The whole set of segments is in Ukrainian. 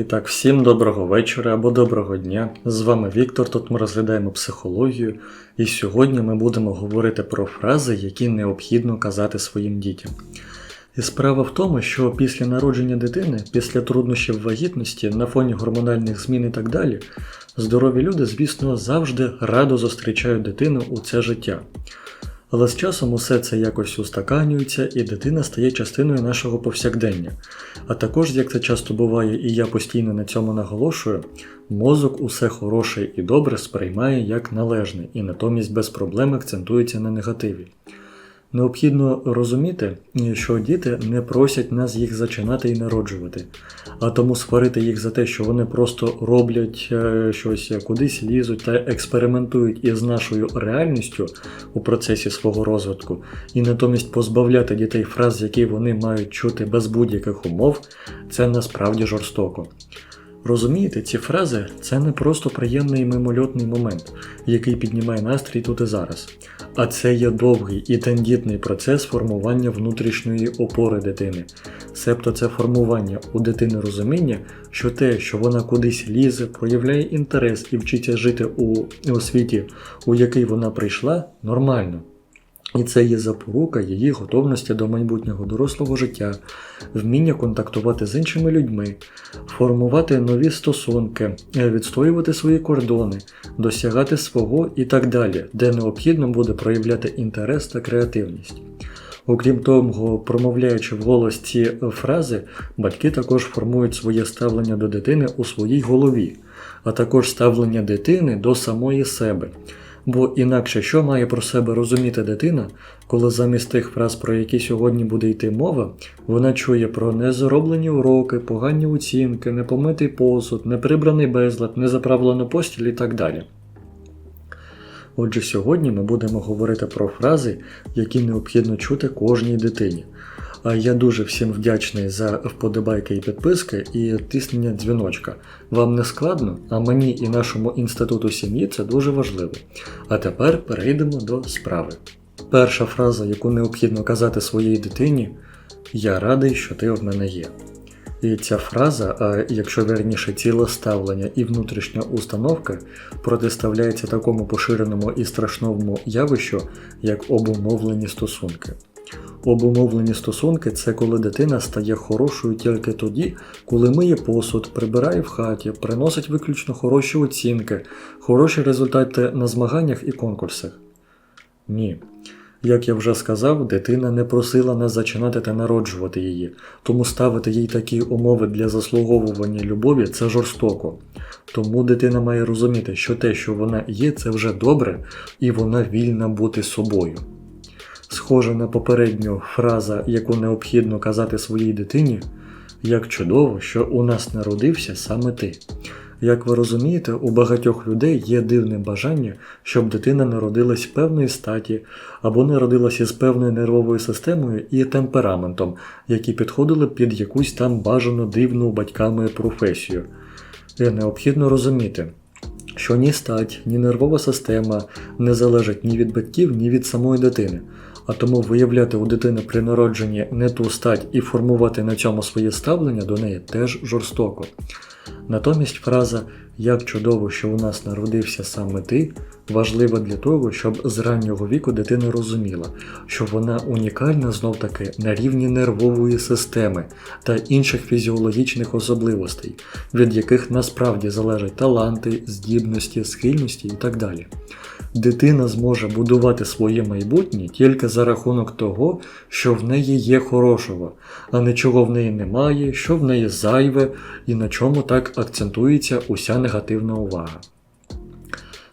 І так, всім доброго вечора або доброго дня. З вами Віктор. Тут ми розглядаємо психологію, і сьогодні ми будемо говорити про фрази, які необхідно казати своїм дітям. І справа в тому, що після народження дитини, після труднощів вагітності, на фоні гормональних змін і так далі, здорові люди, звісно, завжди радо зустрічають дитину у це життя. Але з часом усе це якось устаканюється, і дитина стає частиною нашого повсякдення. А також, як це часто буває, і я постійно на цьому наголошую, мозок усе хороше і добре сприймає як належне і натомість без проблем акцентується на негативі. Необхідно розуміти, що діти не просять нас їх зачинати і народжувати, а тому сварити їх за те, що вони просто роблять е, щось, кудись лізуть та експериментують із нашою реальністю у процесі свого розвитку, і натомість позбавляти дітей фраз, які вони мають чути без будь-яких умов, це насправді жорстоко. Розумієте, ці фрази це не просто приємний мимольотний момент, який піднімає настрій тут і зараз, а це є довгий і тендітний процес формування внутрішньої опори дитини. Себто це формування у дитини розуміння, що те, що вона кудись лізе, проявляє інтерес і вчиться жити у, у світі, у який вона прийшла, нормально. І це є запорука її готовності до майбутнього дорослого життя, вміння контактувати з іншими людьми, формувати нові стосунки, відстоювати свої кордони, досягати свого і так далі, де необхідно буде проявляти інтерес та креативність. Окрім того, промовляючи вголос ці фрази, батьки також формують своє ставлення до дитини у своїй голові, а також ставлення дитини до самої себе. Бо інакше що має про себе розуміти дитина, коли замість тих фраз, про які сьогодні буде йти мова, вона чує про незароблені уроки, погані оцінки, непомитий посуд, неприбраний безлад, незаправлену постіль і так далі. Отже, сьогодні ми будемо говорити про фрази, які необхідно чути кожній дитині. Я дуже всім вдячний за вподобайки і підписки і тиснення дзвіночка. Вам не складно, а мені і нашому інституту сім'ї це дуже важливо. А тепер перейдемо до справи. Перша фраза, яку необхідно казати своїй дитині Я радий, що ти в мене є. І ця фраза, а якщо верніше ціле ставлення і внутрішня установка, протиставляється такому поширеному і страшному явищу, як обумовлені стосунки. Обумовлені стосунки це коли дитина стає хорошою тільки тоді, коли миє посуд, прибирає в хаті, приносить виключно хороші оцінки, хороші результати на змаганнях і конкурсах. Ні. Як я вже сказав, дитина не просила нас зачинати та народжувати її, тому ставити їй такі умови для заслуговування любові це жорстоко. Тому дитина має розуміти, що те, що вона є, це вже добре, і вона вільна бути собою. Схожа на попередню фраза, яку необхідно казати своїй дитині, як чудово, що у нас народився саме ти. Як ви розумієте, у багатьох людей є дивне бажання, щоб дитина народилась певної статі або народилася з певною нервовою системою і темпераментом, які підходили під якусь там бажано дивну батьками професію. І необхідно розуміти, що ні стать, ні нервова система не залежать ні від батьків, ні від самої дитини. А тому виявляти у дитини при народженні не ту стать і формувати на цьому своє ставлення до неї теж жорстоко. Натомість фраза Як чудово, що у нас народився саме ти важлива для того, щоб з раннього віку дитина розуміла, що вона унікальна знов таки на рівні нервової системи та інших фізіологічних особливостей, від яких насправді залежать таланти, здібності, схильності і так далі. Дитина зможе будувати своє майбутнє тільки за рахунок того, що в неї є хорошого, а нічого в неї немає, що в неї зайве і на чому так акцентується уся негативна увага.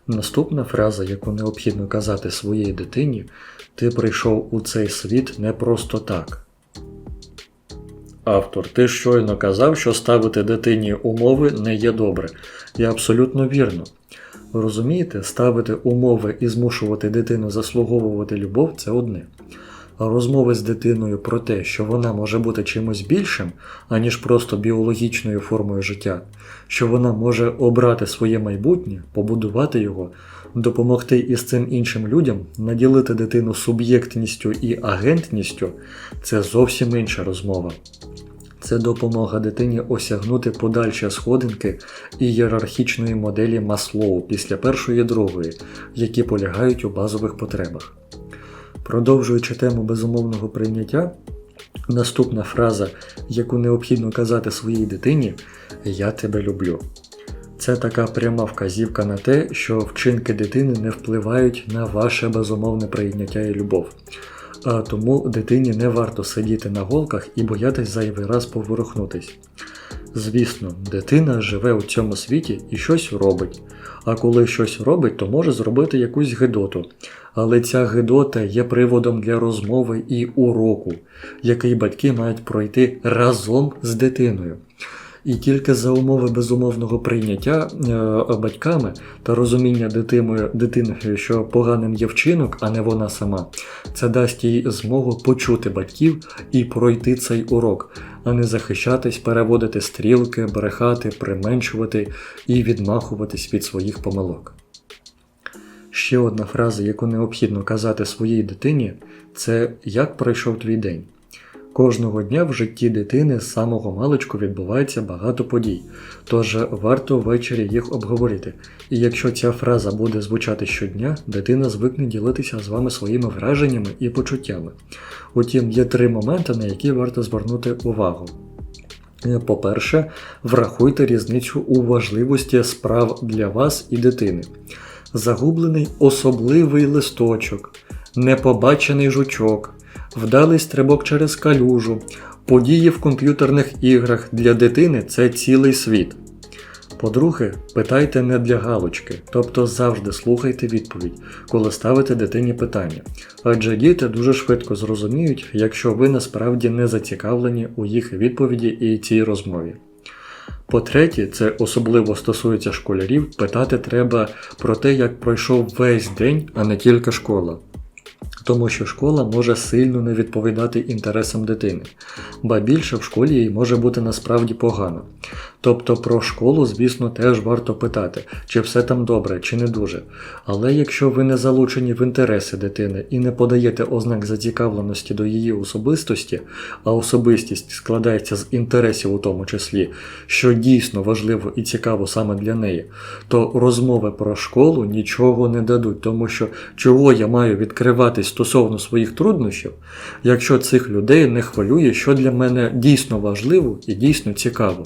Наступна фраза, яку необхідно казати своїй дитині, ти прийшов у цей світ не просто так. Автор, ти щойно казав, що ставити дитині умови не є добре. І абсолютно вірно. Розумієте, ставити умови і змушувати дитину заслуговувати любов це одне. А розмови з дитиною про те, що вона може бути чимось більшим, аніж просто біологічною формою життя, що вона може обрати своє майбутнє, побудувати його, допомогти із цим іншим людям, наділити дитину суб'єктністю і агентністю це зовсім інша розмова. Це допомога дитині осягнути подальші сходинки ієрархічної моделі Маслоу після першої і другої, які полягають у базових потребах. Продовжуючи тему безумовного прийняття, наступна фраза, яку необхідно казати своїй дитині Я тебе люблю. Це така пряма вказівка на те, що вчинки дитини не впливають на ваше безумовне прийняття і любов. А тому дитині не варто сидіти на голках і боятись зайвий раз поворухнутись. Звісно, дитина живе у цьому світі і щось робить. А коли щось робить, то може зробити якусь гидоту. Але ця гидота є приводом для розмови і уроку, який батьки мають пройти разом з дитиною. І тільки за умови безумовного прийняття е, батьками та розуміння дитиною, дитини, що поганим є вчинок, а не вона сама, це дасть їй змогу почути батьків і пройти цей урок, а не захищатись, переводити стрілки, брехати, применшувати і відмахуватись від своїх помилок. Ще одна фраза, яку необхідно казати своїй дитині, це як пройшов твій день. Кожного дня в житті дитини з самого маличку відбувається багато подій, тож варто ввечері їх обговорити. І якщо ця фраза буде звучати щодня, дитина звикне ділитися з вами своїми враженнями і почуттями. Утім, є три моменти, на які варто звернути увагу. По-перше, врахуйте різницю у важливості справ для вас і дитини. Загублений особливий листочок, непобачений жучок вдалий стрибок через калюжу, події в комп'ютерних іграх для дитини це цілий світ. По-друге, питайте не для галочки, тобто завжди слухайте відповідь, коли ставите дитині питання. Адже діти дуже швидко зрозуміють, якщо ви насправді не зацікавлені у їх відповіді і цій розмові. По-третє, це особливо стосується школярів, питати треба про те, як пройшов весь день, а не тільки школа тому що школа може сильно не відповідати інтересам дитини, ба більше в школі їй може бути насправді погано. Тобто про школу, звісно, теж варто питати, чи все там добре, чи не дуже. Але якщо ви не залучені в інтереси дитини і не подаєте ознак зацікавленості до її особистості, а особистість складається з інтересів у тому числі, що дійсно важливо і цікаво саме для неї, то розмови про школу нічого не дадуть, тому що чого я маю відкриватись стосовно своїх труднощів, якщо цих людей не хвилює, що для мене дійсно важливо і дійсно цікаво.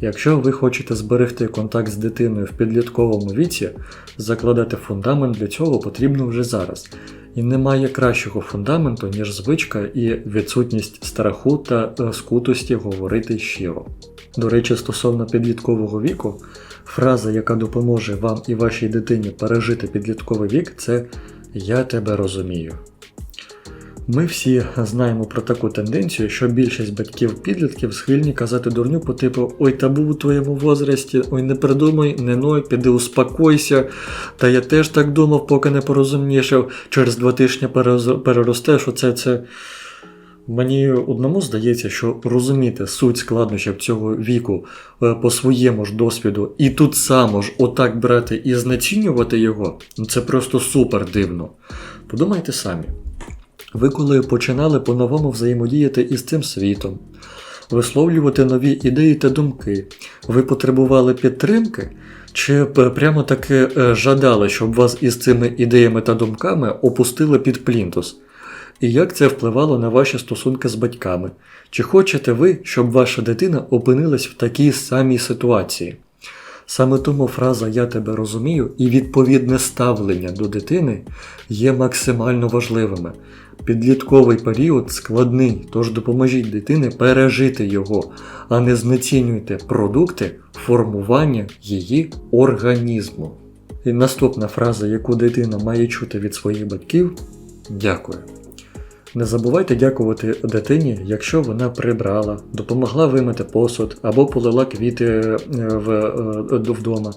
Якщо ви хочете зберегти контакт з дитиною в підлітковому віці, закладати фундамент для цього потрібно вже зараз. І немає кращого фундаменту, ніж звичка і відсутність страху та е, скутості говорити щиро. До речі, стосовно підліткового віку, фраза, яка допоможе вам і вашій дитині пережити підлітковий вік, це Я тебе розумію. Ми всі знаємо про таку тенденцію, що більшість батьків-підлітків схильні казати дурню по типу Ой, та був у твоєму возрасті, ой, не придумай, не ной, піди успокойся. Та я теж так думав, поки не порозумнішав, через два тижні переростеш, оце це. Мені одному здається, що розуміти суть складнощів цього віку е, по своєму ж досвіду, і тут само ж отак брати і знецінювати його, ну, це просто супер дивно. Подумайте самі. Ви коли починали по-новому взаємодіяти із цим світом, висловлювати нові ідеї та думки, ви потребували підтримки, чи прямо таки е, жадали, щоб вас із цими ідеями та думками опустили під плінтус? І як це впливало на ваші стосунки з батьками? Чи хочете ви, щоб ваша дитина опинилась в такій самій ситуації? Саме тому фраза Я тебе розумію і відповідне ставлення до дитини є максимально важливими. Підлітковий період складний, тож допоможіть дитині пережити його, а не знецінюйте продукти формування її організму. І наступна фраза, яку дитина має чути від своїх батьків дякую. Не забувайте дякувати дитині, якщо вона прибрала, допомогла вимити посуд або полила квіти е, в, е, вдома,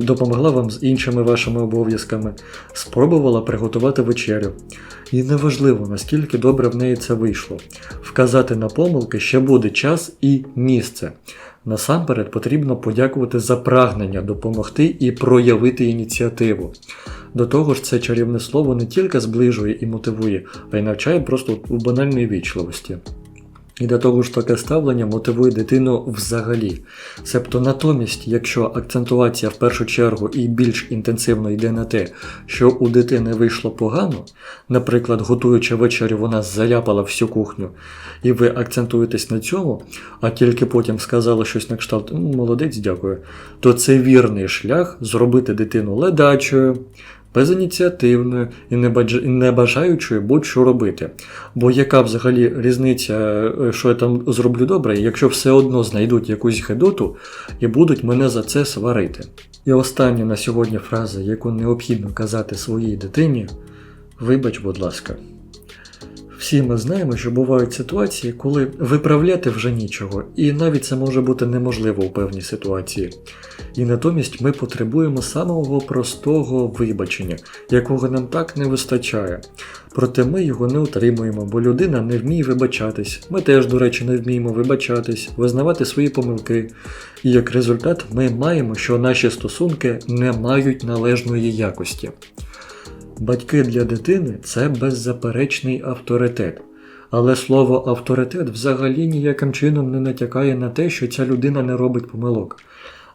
допомогла вам з іншими вашими обов'язками, спробувала приготувати вечерю. І неважливо, наскільки добре в неї це вийшло. Вказати на помилки ще буде час і місце. Насамперед потрібно подякувати за прагнення допомогти і проявити ініціативу. До того ж, це чарівне слово не тільки зближує і мотивує, а й навчає просто у банальної вічливості. І до того ж таке ставлення мотивує дитину взагалі. Себто натомість, якщо акцентувація в першу чергу і більш інтенсивно йде на те, що у дитини вийшло погано, наприклад, готуючи вечерю, вона заляпала всю кухню, і ви акцентуєтесь на цьому, а тільки потім сказали щось на кшталт «М, молодець, дякую, то це вірний шлях зробити дитину ледачою, безініціативною і не бажаючою будь-що робити. Бо яка взагалі різниця, е, що я там зроблю добре, якщо все одно знайдуть якусь гидоту і будуть мене за це сварити. І остання на сьогодні фраза, яку необхідно казати своїй дитині, вибач, будь ласка. Всі ми знаємо, що бувають ситуації, коли виправляти вже нічого, і навіть це може бути неможливо у певній ситуації. І натомість ми потребуємо самого простого вибачення, якого нам так не вистачає. Проте ми його не отримуємо, бо людина не вміє вибачатись. Ми теж, до речі, не вміємо вибачатись, визнавати свої помилки. І як результат ми маємо, що наші стосунки не мають належної якості. Батьки для дитини це беззаперечний авторитет. Але слово авторитет взагалі ніяким чином не натякає на те, що ця людина не робить помилок.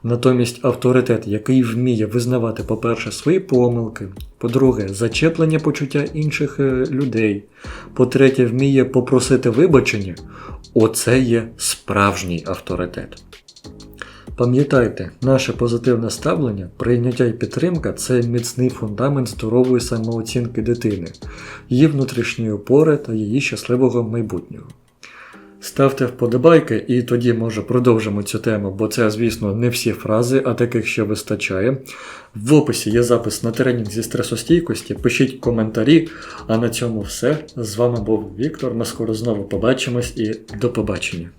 Натомість авторитет, який вміє визнавати, по-перше, свої помилки, по-друге, зачеплення почуття інших е, людей, по-третє, вміє попросити вибачення, оце є справжній авторитет. Пам'ятайте, наше позитивне ставлення, прийняття і підтримка це міцний фундамент здорової самооцінки дитини, її внутрішньої опори та її щасливого майбутнього. Ставте вподобайки і тоді, може, продовжимо цю тему, бо це, звісно, не всі фрази, а таких ще вистачає. В описі є запис на тренінг зі стресостійкості. Пишіть коментарі. А на цьому все. З вами був Віктор. Ми скоро знову побачимось і до побачення.